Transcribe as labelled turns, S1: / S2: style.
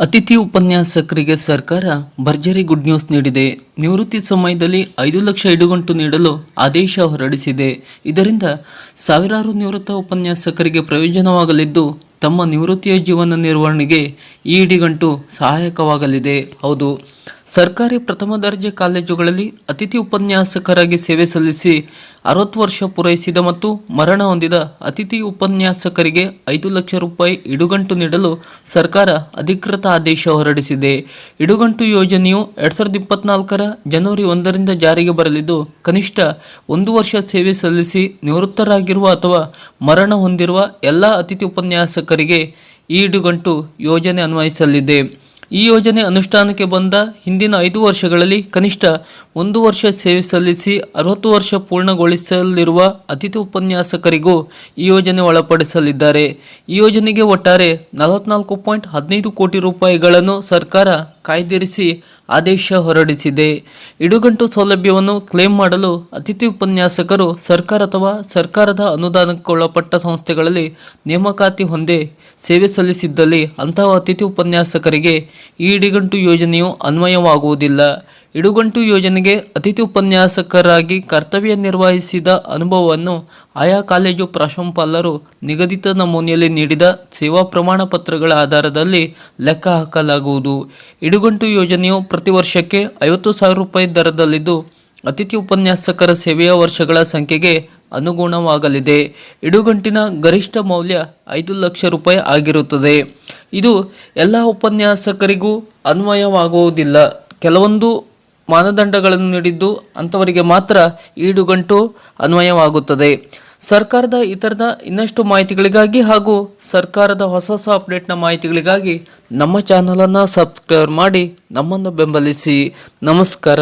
S1: ಅತಿಥಿ ಉಪನ್ಯಾಸಕರಿಗೆ ಸರ್ಕಾರ ಭರ್ಜರಿ ಗುಡ್ ನ್ಯೂಸ್ ನೀಡಿದೆ. ನಿವೃತ್ತಿ ಸಮಯದಲ್ಲಿ ಐದು ಲಕ್ಷ ಇಡುಗಂಟು ನೀಡಲು ಆದೇಶ ಹೊರಡಿಸಿದೆ. ಇದರಿಂದ ಸಾವಿರಾರು ನಿವೃತ್ತ ಉಪನ್ಯಾಸಕರಿಗೆ ಪ್ರಯೋಜನವಾಗಲಿದ್ದು, ತಮ್ಮ ನಿವೃತ್ತಿಯ ಜೀವನ ನಿರ್ವಹಣೆಗೆ ಈ ಇಡಿಗಂಟು ಸಹಾಯಕವಾಗಲಿದೆ. ಹೌದು. ಸರ್ಕಾರಿ ಪ್ರಥಮ ದರ್ಜೆ ಕಾಲೇಜುಗಳಲ್ಲಿ ಅತಿಥಿ ಉಪನ್ಯಾಸಕರಾಗಿ ಸೇವೆ ಸಲ್ಲಿಸಿ ಅರವತ್ತು ವರ್ಷ ಪೂರೈಸಿದ ಮತ್ತು ಮರಣ ಹೊಂದಿದ ಅತಿಥಿ ಉಪನ್ಯಾಸಕರಿಗೆ ಐದು ಲಕ್ಷ ರೂಪಾಯಿ ಇಡುಗಂಟು ನೀಡಲು ಸರ್ಕಾರ ಅಧಿಕೃತ ಆದೇಶ ಹೊರಡಿಸಿದೆ. ಇಡುಗಂಟು ಯೋಜನೆಯು ಎರಡ್ ಸಾವಿರದ ಇಪ್ಪತ್ನಾಲ್ಕರ ಜನವರಿ ಒಂದರಿಂದ ಜಾರಿಗೆ ಬರಲಿದ್ದು, ಕನಿಷ್ಠ ಒಂದು ವರ್ಷ ಸೇವೆ ಸಲ್ಲಿಸಿ ನಿವೃತ್ತರಾಗಿರುವ ಅಥವಾ ಮರಣ ಹೊಂದಿರುವ ಎಲ್ಲ ಅತಿಥಿ ಉಪನ್ಯಾಸಕರಿಗೆ ಈ ಇಡುಗಂಟು ಯೋಜನೆ ಅನ್ವಯಿಸಲಿದೆ. ಈ ಯೋಜನೆ ಅನುಷ್ಠಾನಕ್ಕೆ ಬಂದ ಹಿಂದಿನ ಐದು ವರ್ಷಗಳಲ್ಲಿ ಕನಿಷ್ಠ ಒಂದು ವರ್ಷ ಸೇವೆ ಸಲ್ಲಿಸಿ ಅರವತ್ತು ವರ್ಷ ಪೂರ್ಣಗೊಳಿಸಲಿರುವ ಅತಿಥಿ ಉಪನ್ಯಾಸಕರಿಗೂ ಈ ಯೋಜನೆ ಒಳಪಡಿಸಲಿದ್ದಾರೆ. ಈ ಯೋಜನೆಗೆ ಒಟ್ಟಾರೆ ನಲವತ್ನಾಲ್ಕು ಪಾಯಿಂಟ್ ಹದಿನೈದು ಕೋಟಿ ರೂಪಾಯಿಗಳನ್ನು ಸರ್ಕಾರ ಕಾಯ್ದಿರಿಸಿ ಆದೇಶ ಹೊರಡಿಸಿದೆ. ಇಡುಗಂಟು ಸೌಲಭ್ಯವನ್ನು ಕ್ಲೇಮ್ ಮಾಡಲು ಅತಿಥಿ ಉಪನ್ಯಾಸಕರು ಸರ್ಕಾರ ಅಥವಾ ಸರ್ಕಾರದ ಅನುದಾನಕ್ಕೊಳಪಟ್ಟ ಸಂಸ್ಥೆಗಳಲ್ಲಿ ನೇಮಕಾತಿ ಹೊಂದೇ ಸೇವೆ ಸಲ್ಲಿಸಿದ್ದಲ್ಲಿ ಅಂತಹ ಅತಿಥಿ ಉಪನ್ಯಾಸಕರಿಗೆ ಈ ಇಡಿಗಂಟು ಯೋಜನೆಯು ಅನ್ವಯವಾಗುವುದಿಲ್ಲ. ಇಡುಗಂಟು ಯೋಜನೆಗೆ ಅತಿಥಿ ಉಪನ್ಯಾಸಕರಾಗಿ ಕರ್ತವ್ಯ ನಿರ್ವಹಿಸಿದ ಅನುಭವವನ್ನು ಆಯಾ ಕಾಲೇಜು ಪ್ರಾಂಶುಪಾಲರು ನಿಗದಿತ ನಮೂನೆಯಲ್ಲಿ ನೀಡಿದ ಸೇವಾ ಪ್ರಮಾಣ ಪತ್ರಗಳ ಆಧಾರದಲ್ಲಿ ಲೆಕ್ಕ ಹಾಕಲಾಗುವುದು. ಇಡುಗಂಟು ಯೋಜನೆಯು ಪ್ರತಿ ವರ್ಷಕ್ಕೆ ಐವತ್ತು ಸಾವಿರ ರೂಪಾಯಿ ದರದಲ್ಲಿದ್ದು ಅತಿಥಿ ಉಪನ್ಯಾಸಕರ ಸೇವೆಯ ವರ್ಷಗಳ ಸಂಖ್ಯೆಗೆ ಅನುಗುಣವಾಗಲಿದೆ. ಇಡುಗಂಟಿನ ಗರಿಷ್ಠ ಮೌಲ್ಯ ಐದು ಲಕ್ಷ ರೂಪಾಯಿ ಆಗಿರುತ್ತದೆ. ಇದು ಎಲ್ಲ ಉಪನ್ಯಾಸಕರಿಗೂ ಅನ್ವಯವಾಗುವುದಿಲ್ಲ. ಕೆಲವೊಂದು ಮಾನದಂಡಗಳನ್ನು ನೀಡಿದ್ದು ಅಂಥವರಿಗೆ ಮಾತ್ರ ಈಡುಗಂಟು ಅನ್ವಯವಾಗುತ್ತದೆ. ಸರ್ಕಾರದ ಇತರದ ಇನ್ನಷ್ಟು ಮಾಹಿತಿಗಳಿಗಾಗಿ ಹಾಗೂ ಸರ್ಕಾರದ ಹೊಸ ಹೊಸ ಅಪ್ಡೇಟ್ನ ಮಾಹಿತಿಗಳಿಗಾಗಿ ನಮ್ಮ ಚಾನಲನ್ನು ಸಬ್ಸ್ಕ್ರೈಬ್ ಮಾಡಿ ನಮ್ಮನ್ನು ಬೆಂಬಲಿಸಿ. ನಮಸ್ಕಾರ.